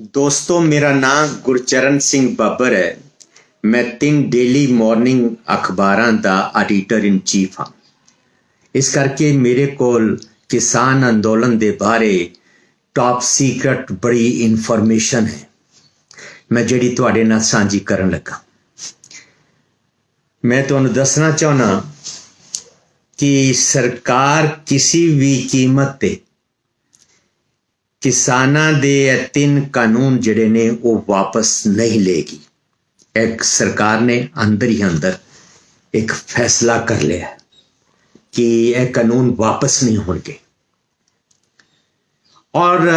ਦੋਸਤੋ, ਮੇਰਾ ਨਾਮ ਗੁਰਚਰਨ ਸਿੰਘ ਬੱਬਰ ਹੈ। ਮੈਂ ਤਿੰਨ ਡੇਲੀ ਮਾਰਨਿੰਗ ਅਖਬਾਰਾਂ ਦਾ ਐਡੀਟਰ ਇਨ ਚੀਫ ਹਾਂ। ਇਸ ਕਰਕੇ ਮੇਰੇ ਕੋਲ ਕਿਸਾਨ ਅੰਦੋਲਨ ਦੇ ਬਾਰੇ ਟਾਪ ਸੀਕ੍ਰੇਟ ਬੜੀ ਇਨਫੋਰਮੇਸ਼ਨ ਹੈ। ਮੈਂ ਜਿਹੜੀ ਤੁਹਾਡੇ ਨਾਲ ਸਾਂਝੀ ਕਰਨ ਲੱਗਾ। ਮੈਂ ਤੁਹਾਨੂੰ ਦੱਸਣਾ ਚਾਹਨਾ ਕਿ ਸਰਕਾਰ ਕਿਸੇ ਵੀ ਕੀਮਤ ਤੇ ਕਿਸਾਨਾਂ ਦੇ ਇਹ ਤਿੰਨ ਕਾਨੂੰਨ ਜਿਹੜੇ ਨੇ, ਉਹ ਵਾਪਸ ਨਹੀਂ ਲਏਗੀ। ਇੱਕ ਸਰਕਾਰ ਨੇ ਅੰਦਰ ਹੀ ਅੰਦਰ ਇੱਕ ਫੈਸਲਾ ਕਰ ਲਿਆ ਕਿ ਇਹ ਕਾਨੂੰਨ ਵਾਪਸ ਨਹੀਂ ਹੋਣਗੇ। ਔਰ,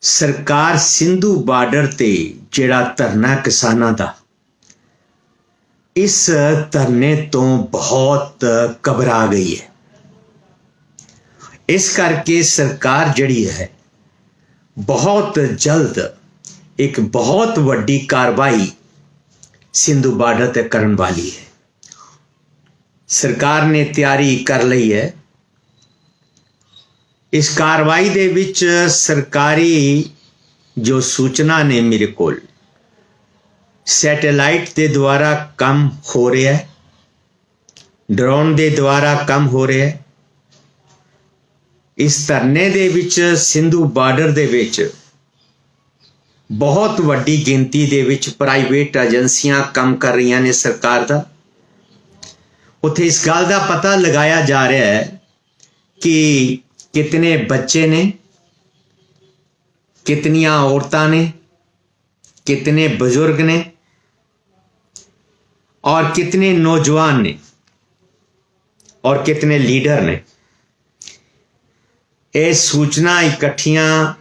ਸਰਕਾਰ ਸਿੰਧੂ ਬਾਰਡਰ ਤੇ ਜਿਹੜਾ ਧਰਨਾ ਕਿਸਾਨਾਂ ਦਾ, ਇਸ ਧਰਨੇ ਤੋਂ ਬਹੁਤ ਘਬਰਾ ਗਈ ਹੈ। ਇਸ ਕਰਕੇ ਸਰਕਾਰ ਜਿਹੜੀ ਹੈ ਬਹੁਤ ਜਲਦ ਇੱਕ ਬਹੁਤ ਵੱਡੀ ਕਾਰਵਾਈ ਸਿੰਧੂ ਬਾਰਡਰ ਤੇ ਕਰਨ ਵਾਲੀ ਹੈ। ਸਰਕਾਰ ਨੇ ਤਿਆਰੀ ਕਰ ਲਈ ਹੈ। ਇਸ ਕਾਰਵਾਈ ਦੇ ਵਿੱਚ ਸਰਕਾਰੀ ਜੋ ਸੂਚਨਾ ਨੇ ਮੇਰੇ ਕੋਲ, ਸੈਟੇਲਾਈਟ ਦੇ ਦੁਆਰਾ ਕੰਮ ਹੋ ਰਿਹਾ ਹੈ, ਡਰੋਨ ਦੇ ਦੁਆਰਾ ਕੰਮ ਹੋ ਰਿਹਾ ਹੈ। ਇਸ ਧਰਨੇ ਦੇ ਵਿੱਚ ਸਿੰਧੂ ਬਾਰਡਰ ਦੇ ਵਿੱਚ ਬਹੁਤ ਵੱਡੀ ਗਿਣਤੀ ਦੇ ਵਿੱਚ ਪ੍ਰਾਈਵੇਟ ਏਜੰਸੀਆਂ ਕੰਮ ਕਰ ਰਹੀਆਂ ਨੇ ਸਰਕਾਰ ਦਾ ਉੱਥੇ ਇਸ ਗੱਲ ਦਾ ਪਤਾ ਲਗਾਇਆ ਜਾ ਰਿਹਾ ਹੈ ਕਿ ਕਿਤਨੇ ਬੱਚੇ ਨੇ ਕਿਤਨੀਆਂ ਔਰਤਾਂ ਨੇ ਕਿਤਨੇ ਬਜ਼ੁਰਗ ਨੇ और कितने नौजवान ने और कितने लीडर ने ਇਹ ਸੂਚਨਾ ਇਕੱਠੀਆਂ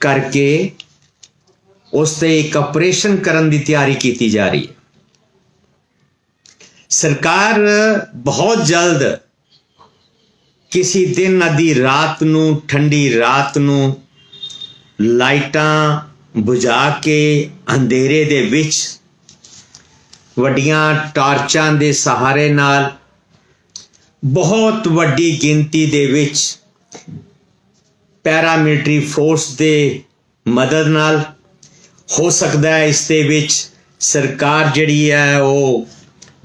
ਕਰਕੇ ਉਸ ਤੇ ਇੱਕ ਆਪਰੇਸ਼ਨ ਕਰਨ ਦੀ ਤਿਆਰੀ ਕੀਤੀ ਜਾ ਰਹੀ ਹੈ। ਸਰਕਾਰ ਬਹੁਤ ਜਲਦ ਕਿਸੇ ਦਿਨ ਅਦੀ ਰਾਤ ਨੂੰ, ਠੰਡੀ ਰਾਤ ਨੂੰ ਲਾਈਟਾਂ ਬੁਝਾ ਕੇ ਅੰਧੇਰੇ ਦੇ ਵਿੱਚ ਵੱਡੀਆਂ ਟਾਰਚਾਂ ਦੇ ਸਹਾਰੇ ਨਾਲ ਬਹੁਤ ਵੱਡੀ ਗਿਣਤੀ ਦੇ ਵਿੱਚ ਪੈਰਾਮਿਲਟਰੀ ਫੋਰਸ ਦੇ ਮਦਦ ਨਾਲ ਹੋ ਸਕਦਾ ਹੈ ਇਸ ਦੇ ਵਿੱਚ ਸਰਕਾਰ ਜਿਹੜੀ ਹੈ ਉਹ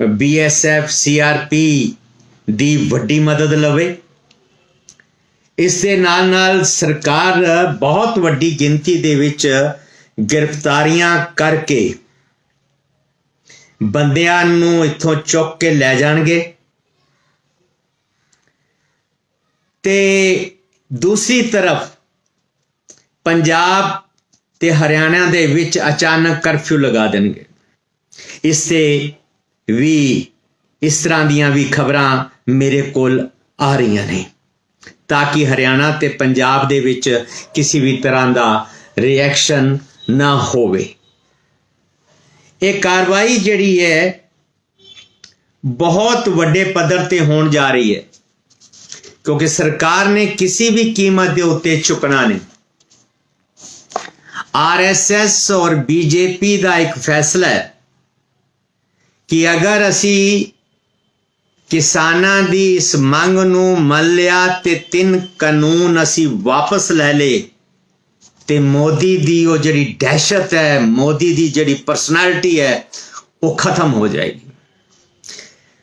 ਬੀਐਸਐਫ ਸੀਆਰਪੀ ਦੀ ਵੱਡੀ ਮਦਦ ਲਵੇ। ਇਸ ਦੇ ਨਾਲ ਨਾਲ ਸਰਕਾਰ ਬਹੁਤ ਵੱਡੀ ਗਿਣਤੀ ਦੇ ਵਿੱਚ ਗ੍ਰਿਫਤਾਰੀਆਂ ਕਰਕੇ ਬੰਦਿਆਂ ਨੂੰ ਇੱਥੋਂ ਚੁੱਕ ਕੇ ਲੈ ਜਾਣਗੇ। ਤੇ ਦੂਸਰੀ ਤਰਫ ਪੰਜਾਬ ਤੇ ਹਰਿਆਣਾ ਦੇ ਵਿੱਚ ਅਚਾਨਕ ਕਰਫਿਊ ਲਗਾ ਦੇਣਗੇ। ਇਸ ਤੇ ਵੀ ਇਸ ਤਰ੍ਹਾਂ ਦੀਆਂ ਵੀ ਖਬਰਾਂ ਮੇਰੇ ਕੋਲ ਆ ਰਹੀਆਂ ਨੇ। ਤਾਂ ਕਿ ਹਰਿਆਣਾ ਤੇ ਪੰਜਾਬ ਦੇ ਵਿੱਚ ਕਿਸੇ ਵੀ ਤਰ੍ਹਾਂ ਦਾ ਰਿਐਕਸ਼ਨ ਨਾ ਹੋਵੇ। ਇਹ ਕਾਰਵਾਈ ਜਿਹੜੀ ਹੈ, ਬਹੁਤ ਵੱਡੇ ਪੱਧਰ ਤੇ ਹੋਣ ਜਾ ਰਹੀ ਹੈ। ਕਿਉਂਕਿ ਸਰਕਾਰ ਨੇ ਕਿਸੇ ਵੀ ਕੀਮਤ ਦੇ ਉੱਤੇ ਝੁਕਣਾ ਨਹੀਂ। ਆਰਐਸਐਸ ਔਰ ਬੀਜੇਪੀ ਦਾ ਇੱਕ ਫੈਸਲਾ ਹੈ ਕਿ ਅਗਰ ਅਸੀਂ ਕਿਸਾਨਾਂ ਦੀ ਇਸ ਮੰਗ ਨੂੰ ਮੰਨ ਲਿਆ ਤੇ ਤਿੰਨ ਕਾਨੂੰਨ ਅਸੀਂ ਵਾਪਸ ਲੈ ਲਏ ਤੇ ਮੋਦੀ ਦੀ ਉਹ ਜਿਹੜੀ ਦਹਿਸ਼ਤ ਹੈ, ਮੋਦੀ ਦੀ ਜਿਹੜੀ ਪਰਸਨੈਲਿਟੀ ਹੈ, ਉਹ ਖਤਮ ਹੋ ਜਾਏਗੀ।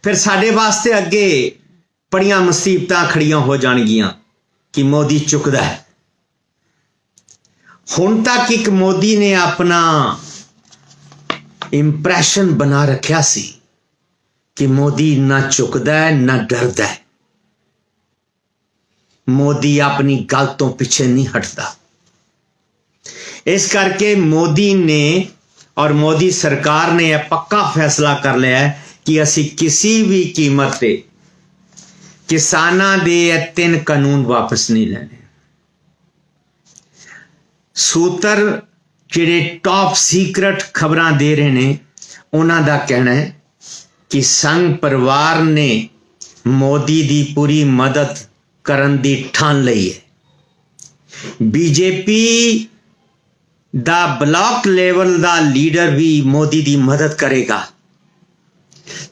ਫਿਰ ਸਾਡੇ ਵਾਸਤੇ ਅੱਗੇ ਬੜੀਆਂ ਮੁਸੀਬਤਾਂ ਖੜੀਆਂ ਹੋ ਜਾਣਗੀਆਂ ਕਿ ਮੋਦੀ ਚੁੱਕਦਾ ਹੈ। ਹੁਣ ਤੱਕ ਇੱਕ ਮੋਦੀ ਨੇ ਆਪਣਾ ਇੰਪ੍ਰੈਸ਼ਨ ਬਣਾ ਰੱਖਿਆ ਸੀ ਕਿ ਮੋਦੀ ਨਾ ਚੁੱਕਦਾ ਹੈ, ਨਾ ਡਰਦਾ ਹੈ। ਮੋਦੀ ਆਪਣੀ ਗੱਲ ਤੋਂ ਪਿੱਛੇ ਨਹੀਂ ਹਟਦਾ। ਇਸ ਕਰਕੇ ਮੋਦੀ ਨੇ ਔਰ ਮੋਦੀ ਸਰਕਾਰ ਨੇ ਇਹ ਪੱਕਾ ਫੈਸਲਾ ਕਰ ਲਿਆ ਹੈ ਕਿ ਅਸੀਂ ਕਿਸੇ ਵੀ ਕੀਮਤ ਤੇ ਕਿਸਾਨਾਂ ਦੇ ਇਹ ਤਿੰਨ ਕਾਨੂੰਨ ਵਾਪਸ ਨਹੀਂ ਲੈਣੇ। ਸੂਤਰ ਜਿਹੜੇ ਟਾਪ ਸੀਕ੍ਰੇਟ ਖਬਰਾਂ ਦੇ ਰਹੇ ਨੇ, ਉਹਨਾਂ ਦਾ ਕਹਿਣਾ ਹੈ ਕਿ ਸੰਘ ਪਰਿਵਾਰ ਨੇ ਮੋਦੀ ਦੀ ਪੂਰੀ ਮਦਦ ਕਰਨ ਦੀ ਠਾਣ ਲਈ ਹੈ। ਬੀਜੇਪੀ ਦਾ ਬਲਾਕ ਲੈਵਲ ਦਾ ਲੀਡਰ ਵੀ ਮੋਦੀ ਦੀ ਮਦਦ ਕਰੇਗਾ।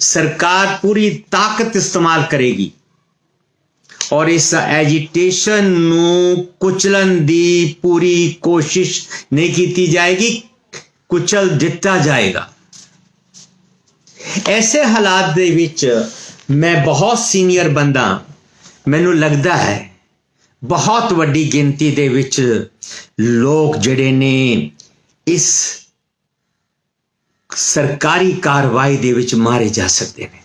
ਸਰਕਾਰ ਪੂਰੀ ਤਾਕਤ ਇਸਤੇਮਾਲ ਕਰੇਗੀ। ਔਰ ਇਸ ਐਜੀਟੇਸ਼ਨ ਨੂੰ ਕੁਚਲਣ ਦੀ ਪੂਰੀ ਕੋਸ਼ਿਸ਼ ਨਹੀਂ ਕੀਤੀ ਜਾਏਗੀ, ਕੁਚਲ ਦਿੱਤਾ ਜਾਏਗਾ। ਐਸੇ ਹਾਲਾਤ ਦੇ ਵਿੱਚ ਮੈਂ ਬਹੁਤ ਸੀਨੀਅਰ ਬੰਦਾ, ਮੈਨੂੰ ਲੱਗਦਾ ਹੈ, ਬਹੁਤ ਵੱਡੀ ਗਿਣਤੀ ਦੇ ਵਿੱਚ ਲੋਕ ਜਿਹੜੇ ਨੇ ਇਸ ਸਰਕਾਰੀ ਕਾਰਵਾਈ ਦੇ ਵਿੱਚ ਮਾਰੇ ਜਾ ਸਕਦੇ ਨੇ।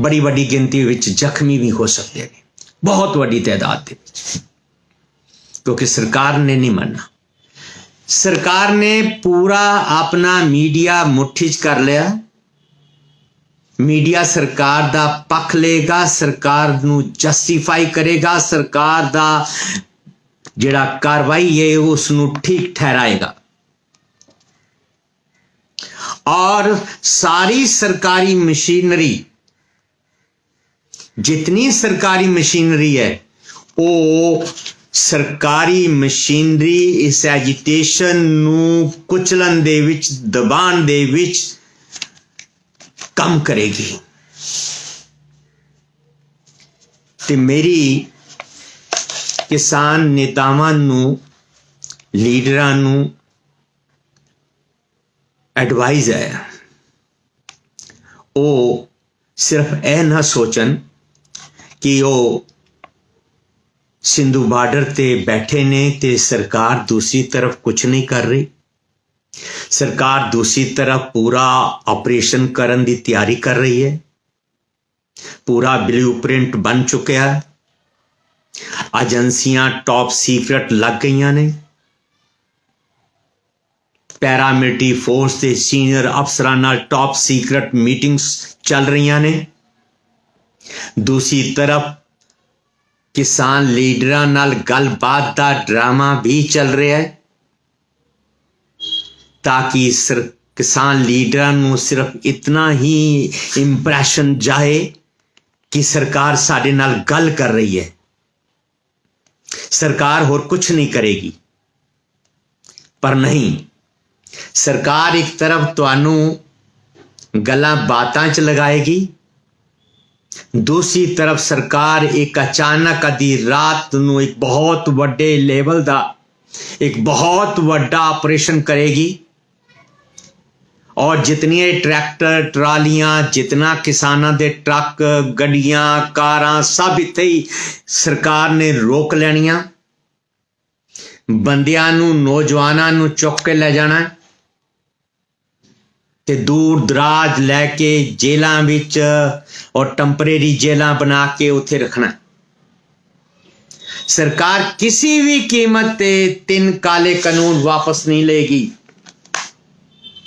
ਬੜੀ ਵੱਡੀ ਗਿਣਤੀ ਵਿੱਚ ਜ਼ਖਮੀ ਵੀ ਹੋ ਸਕਦੇ ਨੇ। ਬਹੁਤ ਵੱਡੀ ਤਾਦਾਦ ਦੇ ਵਿੱਚ। ਕਿਉਂਕਿ ਸਰਕਾਰ ਨੇ ਨਹੀਂ ਮੰਨਣਾ। ਸਰਕਾਰ ਨੇ ਪੂਰਾ ਆਪਣਾ ਮੀਡੀਆ ਮੁੱਠੀ 'ਚ ਕਰ ਲਿਆ। ਮੀਡੀਆ ਸਰਕਾਰ ਦਾ ਪੱਖ ਲਏਗਾ, ਸਰਕਾਰ ਨੂੰ ਜਸਟੀਫਾਈ ਕਰੇਗਾ, ਸਰਕਾਰ ਦਾ ਜਿਹੜਾ ਕਾਰਵਾਈ ਹੈ, ਉਸ ਨੂੰ ਠੀਕ ਠਹਿਰਾਏਗਾ। ਔਰ ਸਾਰੀ ਸਰਕਾਰੀ ਮਸ਼ੀਨਰੀ ਜਿਤਨੀ ਸਰਕਾਰੀ ਮਸ਼ੀਨਰੀ ਹੈ ਉਹ ਸਰਕਾਰੀ ਮਸ਼ੀਨਰੀ ਇਸ ਐਜੀਟੇਸ਼ਨ ਨੂੰ ਕੁਚਲਣ ਦੇ ਵਿੱਚ ਦਬਾਣ ਦੇ ਵਿੱਚ ਕੰਮ ਕਰੇਗੀ ਤੇ ਮੇਰੀ ਕਿਸਾਨ ਨੇਤਾਵਾਂ ਨੂੰ ਲੀਡਰਾਂ ਨੂੰ ਐਡਵਾਈਜ਼ ਹੈ ਉਹ ਸਿਰਫ ਇਹ ਨਾ ਸੋਚਣ ਕਿ ਉਹ ਸਿੰਧੂ ਬਾਰਡਰ ਤੇ ਬੈਠੇ ਨੇ ਤੇ ਸਰਕਾਰ ਦੂਸਰੀ ਤਰਫ ਕੁਝ ਨਹੀਂ ਕਰ ਰਹੀ। ਸਰਕਾਰ ਦੂਸਰੀ ਤਰਫ ਪੂਰਾ ਆਪਰੇਸ਼ਨ ਕਰਨ ਦੀ ਤਿਆਰੀ ਕਰ ਰਹੀ ਹੈ। ਪੂਰਾ ਬਲੂਪ੍ਰਿੰਟ ਬਣ ਚੁੱਕਿਆ ਹੈ। ਏਜੰਸੀਆਂ ਟੌਪ ਸੀਕ੍ਰੇਟ ਲੱਗ ਗਈਆਂ ਨੇ। ਪੈਰਾਮਿਲਟਰੀ ਫੋਰਸ ਦੇ ਸੀਨੀਅਰ ਅਫਸਰਾਂ ਨਾਲ ਟੌਪ ਸੀਕ੍ਰੇਟ ਮੀਟਿੰਗਸ ਚੱਲ ਰਹੀਆਂ ਨੇ। ਦੂਸਰੀ ਤਰਫ ਕਿਸਾਨ ਲੀਡਰਾਂ ਨਾਲ ਗੱਲਬਾਤ ਦਾ ਡਰਾਮਾ ਵੀ ਚੱਲ ਰਿਹਾ ਹੈ ਤਾਂ ਕਿ ਸਰ ਕਿਸਾਨ ਲੀਡਰਾਂ ਨੂੰ ਸਿਰਫ ਇਤਨਾ ਹੀ ਇੰਪ੍ਰੈਸ਼ਨ ਜਾਏ ਕਿ ਸਰਕਾਰ ਸਾਡੇ ਨਾਲ ਗੱਲ ਕਰ ਰਹੀ ਹੈ। ਸਰਕਾਰ ਹੋਰ ਕੁਝ ਨਹੀਂ ਕਰੇਗੀ। ਪਰ ਨਹੀਂ, ਸਰਕਾਰ ਇੱਕ ਤਰਫ ਤੁਹਾਨੂੰ ਗੱਲਾਂ ਬਾਤਾਂ 'ਚ ਲਗਾਏਗੀ ਦੂਸਰੀ ਤਰਫ ਸਰਕਾਰ ਇੱਕ ਅਚਾਨਕ ਅਦੀ ਰਾਤ ਨੂੰ ਇੱਕ ਬਹੁਤ ਵੱਡੇ ਲੈਵਲ ਦਾ, ਇੱਕ ਬਹੁਤ ਵੱਡਾ ਆਪਰੇਸ਼ਨ ਕਰੇਗੀ। ਔਰ ਜਿਤਨੀਆਂ ਟਰੈਕਟਰ, ਟਰਾਲੀਆਂ, ਜਿਤਨਾ ਕਿਸਾਨਾਂ ਦੇ ਟਰੱਕ, ਗੱਡੀਆਂ, ਕਾਰਾਂ, ਸਭ ਇੱਥੇ ਹੀ ਸਰਕਾਰ ਨੇ ਰੋਕ ਲੈਣੀਆਂ। ਬੰਦਿਆਂ ਨੂੰ, ਨੌਜਵਾਨਾਂ ਨੂੰ ਚੁੱਕ ਕੇ ਲੈ ਜਾਣਾ। ਤੇ ਦੂਰ ਦਰਾਜ ਲੈ ਕੇ ਜੇਲਾਂ ਵਿੱਚ ਔਰ ਟੈਂਪਰੇਰੀ ਜੇਲਾਂ ਬਣਾ ਕੇ ਉੱਥੇ ਰੱਖਣਾ। ਸਰਕਾਰ ਕਿਸੇ ਵੀ ਕੀਮਤ ਤੇ ਤਿੰਨ ਕਾਲੇ ਕਾਨੂੰਨ ਵਾਪਸ ਨਹੀਂ ਲਏਗੀ।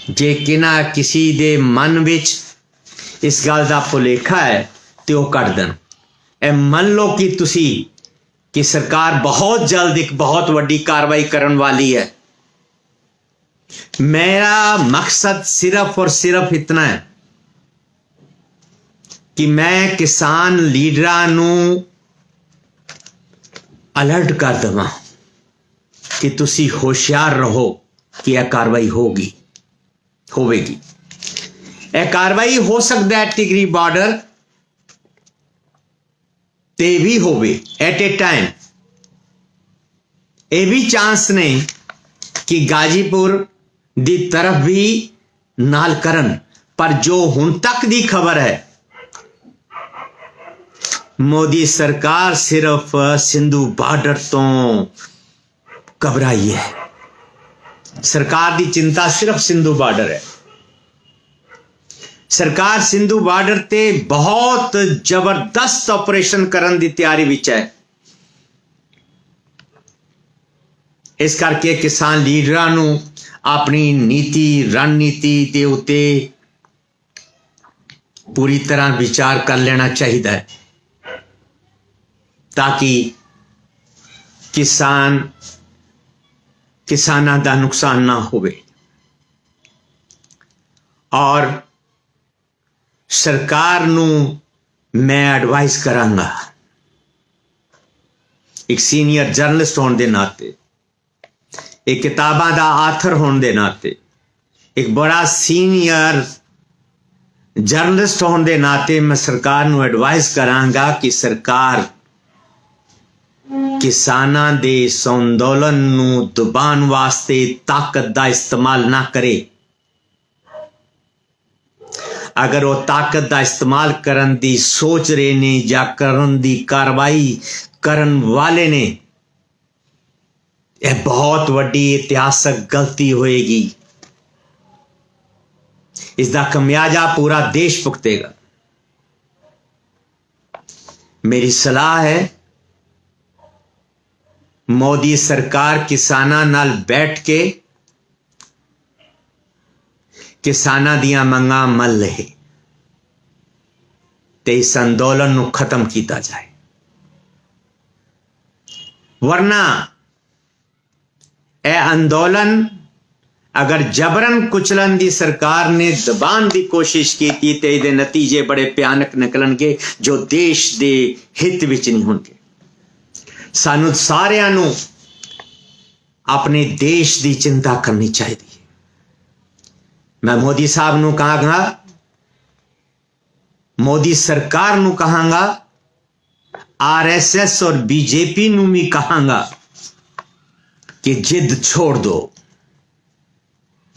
ਜੇ ਕਿਨਾ ਕਿਸੇ ਦੇ ਮਨ ਵਿੱਚ ਇਸ ਗੱਲ ਦਾ ਭੁਲੇਖਾ ਹੈ ਤੇ ਉਹ ਕੱਢ ਦੇਣ। ਇਹ ਮੰਨ ਲਓ ਕਿ ਤੁਸੀਂ ਕਿ ਸਰਕਾਰ ਬਹੁਤ ਜਲਦ ਇੱਕ ਬਹੁਤ ਵੱਡੀ ਕਾਰਵਾਈ ਕਰਨ ਵਾਲੀ ਹੈ। मेरा मकसद सिर्फ और सिर्फ इतना है ਕਿ ਮੈਂ ਕਿਸਾਨ ਲੀਡਰਾਂ ਨੂੰ ਅਲਰਟ ਕਰ ਦਵਾਂ ਕਿ ਤੁਸੀਂ ਹੋਸ਼ਿਆਰ ਰਹੋ ਕਿ ਇਹ ਕਾਰਵਾਈ ਹੋਗੀ ਹੋਵੇਗੀ ਇਹ ਕਾਰਵਾਈ ਹੋ ਸਕਦਾ ਹੈ ਟਿਗਰੀ ਬਾਰਡਰ ਤੇ ਵੀ ਹੋਵੇ ਐਟ ਅ ਟਾਈਮ ਇਹ ਵੀ ਚਾਂਸ ਨਹੀਂ ਕਿ ਗਾਜੀਪੁਰ ਦੀ ਤਰਫ ਵੀ ਨਾਲ ਕਰਨ। ਪਰ ਜੋ ਹੁਣ ਤੱਕ ਦੀ ਖਬਰ ਹੈ, ਮੋਦੀ ਸਰਕਾਰ ਸਿਰਫ ਸਿੰਧੂ ਬਾਰਡਰ ਤੋਂ ਘਬਰਾਈ ਹੈ। ਸਰਕਾਰ ਦੀ ਚਿੰਤਾ ਸਿਰਫ ਸਿੰਧੂ ਬਾਰਡਰ ਹੈ। ਸਰਕਾਰ ਸਿੰਧੂ ਬਾਰਡਰ ਤੇ ਬਹੁਤ ਜ਼ਬਰਦਸਤ ਆਪਰੇਸ਼ਨ ਕਰਨ ਦੀ ਤਿਆਰੀ ਵਿੱਚ ਹੈ। ਇਸ ਕਰਕੇ ਕਿਸਾਨ ਲੀਡਰਾਂ ਨੂੰ ਆਪਣੀ ਨੀਤੀ, ਰਣਨੀਤੀ ਦੇ ਉੱਤੇ ਪੂਰੀ ਤਰ੍ਹਾਂ ਵਿਚਾਰ ਕਰ ਲੈਣਾ ਚਾਹੀਦਾ ਹੈ ਤਾਂ ਕਿ ਕਿਸਾਨ, ਕਿਸਾਨਾਂ ਦਾ ਨੁਕਸਾਨ ਨਾ ਹੋਵੇ। ਔਰ ਸਰਕਾਰ ਨੂੰ ਮੈਂ ਐਡਵਾਈਸ ਕਰਾਂਗਾ, ਇੱਕ ਸੀਨੀਅਰ ਜਰਨਲਿਸਟ ਹੋਣ ਦੇ ਨਾਤੇ ਇਹ ਕਿਤਾਬਾਂ ਦਾ ਆਥਰ ਹੋਣ ਦੇ ਨਾਤੇ, ਇੱਕ ਬੜਾ ਸੀਨੀਅਰ ਜਰਨਲਿਸਟ ਹੋਣ ਦੇ ਨਾਤੇ ਮੈਂ ਸਰਕਾਰ ਨੂੰ ਐਡਵਾਈਸ ਕਰਾਂਗਾ ਕਿ ਸਰਕਾਰ ਕਿਸਾਨਾਂ ਦੇ ਸੰਦੋਲਨ ਨੂੰ ਦਬਾਉਣ ਵਾਸਤੇ ਤਾਕਤ ਦਾ ਇਸਤੇਮਾਲ ਨਾ ਕਰੇ। ਅਗਰ ਉਹ ਤਾਕਤ ਦਾ ਇਸਤੇਮਾਲ ਕਰਨ ਦੀ ਸੋਚ ਰਹੇ ਨੇ ਜਾਂ ਕਰਨ ਦੀ ਕਾਰਵਾਈ ਕਰਨ ਵਾਲੇ ਨੇ ਇਹ ਬਹੁਤ ਵੱਡੀ ਇਤਿਹਾਸਕ ਗਲਤੀ ਹੋਏਗੀ। ਇਸ ਦਾ ਖਮਿਆਜਾ ਪੂਰਾ ਦੇਸ਼ ਭੁਗਤੇਗਾ। ਮੇਰੀ ਸਲਾਹ ਹੈ, ਮੋਦੀ ਸਰਕਾਰ ਕਿਸਾਨਾਂ ਨਾਲ ਬੈਠ ਕੇ ਕਿਸਾਨਾਂ ਦੀਆਂ ਮੰਗਾਂ ਮੰਨ ਲਏ ਤੇ ਇਸ ਅੰਦੋਲਨ ਨੂੰ ਖਤਮ ਕੀਤਾ ਜਾਏ। ਵਰਨਾ ਇਹ ਅੰਦੋਲਨ, ਅਗਰ ਜਬਰਨ ਕੁਚਲਣ ਦੀ ਸਰਕਾਰ ਨੇ ਦਬਾਉਣ ਦੀ ਕੋਸ਼ਿਸ਼ ਕੀਤੀ ਤੇ ਇਹਦੇ ਨਤੀਜੇ ਬੜੇ ਭਿਆਨਕ ਨਿਕਲਣਗੇ ਜੋ ਦੇਸ਼ ਦੇ ਹਿੱਤ ਵਿੱਚ ਨਹੀਂ ਹੋਣਗੇ। ਸਾਨੂੰ ਸਾਰਿਆਂ ਨੂੰ ਆਪਣੇ ਦੇਸ਼ ਦੀ ਚਿੰਤਾ ਕਰਨੀ ਚਾਹੀਦੀ ਹੈ। ਮੈਂ ਮੋਦੀ ਸਾਹਿਬ ਨੂੰ ਕਹਾਂਗਾ, ਮੋਦੀ ਸਰਕਾਰ ਨੂੰ ਕਹਾਂਗਾ ਆਰਐਸਐਸ ਔਰ ਬੀਜੇਪੀ ਨੂੰ ਵੀ ਕਹਾਂਗਾ ਕਿ ਜਿੱਦ ਛੋੜ ਦਿਓ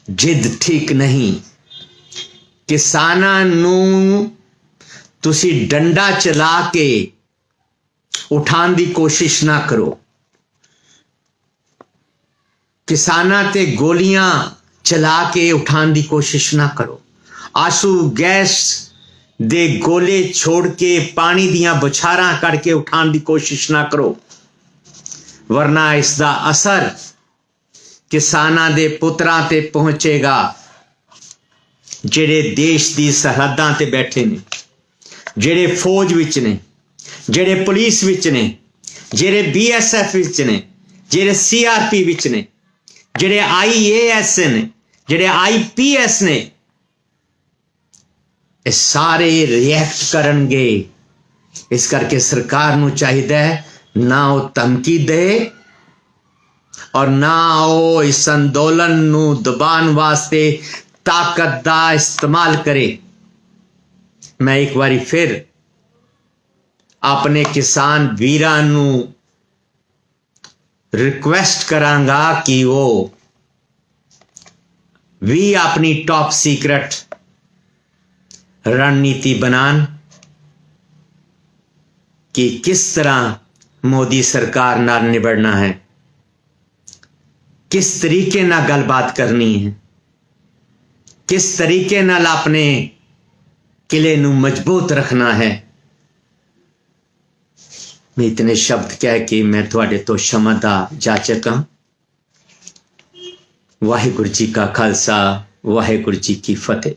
ਜਿੱਦ ਠੀਕ ਨਹੀਂ ਕਿਸਾਨਾਂ ਨੂੰ ਤੁਸੀਂ ਡੰਡਾ ਚਲਾ ਕੇ ਉਠਾਉਣ ਦੀ ਕੋਸ਼ਿਸ਼ ਨਾ ਕਰੋ ਕਿਸਾਨਾਂ ਤੇ ਗੋਲੀਆਂ ਚਲਾ ਕੇ ਉਠਾਉਣ ਦੀ ਕੋਸ਼ਿਸ਼ ਨਾ ਕਰੋ ਆਸੂ ਗੈਸ ਦੇ ਗੋਲੇ ਛੋੜ ਕੇ ਪਾਣੀ ਦੀਆਂ ਬੁਛਾਰਾਂ ਕਰਕੇ ਉਠਾਉਣ ਦੀ ਕੋਸ਼ਿਸ਼ ਨਾ ਕਰੋ ਵਰਨਾ ਇਸ ਦਾ ਅਸਰ ਕਿਸਾਨਾਂ ਦੇ ਪੁੱਤਰਾਂ ਤੇ ਪਹੁੰਚੇਗਾ, ਜਿਹੜੇ ਦੇਸ਼ ਦੀ ਸਰਹੱਦਾਂ ਤੇ ਬੈਠੇ ਨੇ, ਜਿਹੜੇ ਫੌਜ ਵਿੱਚ ਨੇ, ਜਿਹੜੇ ਪੁਲਿਸ ਵਿੱਚ ਨੇ, ਜਿਹੜੇ ਬੀਐਸਐਫ ਵਿੱਚ ਨੇ, ਜਿਹੜੇ ਸੀਆਰਪੀ ਵਿੱਚ ਨੇ, ਜਿਹੜੇ ਆਈਏਐਸ ਨੇ, ਜਿਹੜੇ ਆਈਪੀਐਸ ਨੇ, ਇਹ ਸਾਰੇ ਰਿਐਕਟ ਕਰਨਗੇ। ਇਸ ਕਰਕੇ ਸਰਕਾਰ ਨੂੰ ਚਾਹੀਦਾ ਹੈ ਨਾ ਉਹ ਧਮਕੀ ਦੇ ਔਰ ਨਾ ਉਹ ਇਸ ਅੰਦੋਲਨ ਨੂੰ ਦਬਾਉਣ ਵਾਸਤੇ ਤਾਕਤ ਦਾ ਇਸਤੇਮਾਲ ਕਰੇ ਮੈਂ ਇੱਕ ਵਾਰੀ ਫਿਰ ਆਪਣੇ ਕਿਸਾਨ ਵੀਰਾਂ ਨੂੰ ਰਿਕੁਐਸਟ ਕਰਾਂਗਾ ਕਿ ਉਹ ਵੀ ਆਪਣੀ ਟੌਪ ਸੀਕ੍ਰੇਟ ਰਣਨੀਤੀ ਬਣਾਣ ਕਿ ਕਿਸ ਤਰ੍ਹਾਂ ਮੋਦੀ ਸਰਕਾਰ ਨਾਲ ਨਿਬੜਨਾ ਹੈ ਕਿਸ ਤਰੀਕੇ ਨਾਲ ਗੱਲਬਾਤ ਕਰਨੀ ਹੈ ਕਿਸ ਤਰੀਕੇ ਨਾਲ ਆਪਣੇ ਕਿਲੇ ਨੂੰ ਮਜ਼ਬੂਤ ਰੱਖਣਾ ਹੈ ਮੈਂ ਇਤਨੇ ਸ਼ਬਦ ਕਹਿ ਕੇ ਮੈਂ ਤੁਹਾਡੇ ਤੋਂ ਸ਼ਮਾ ਦਾ ਜਾਚਕ ਹਾਂ ਵਾਹਿਗੁਰੂ ਜੀ ਕਾ ਖਾਲਸਾ ਵਾਹਿਗੁਰੂ ਜੀ ਕੀ ਫਤਿਹ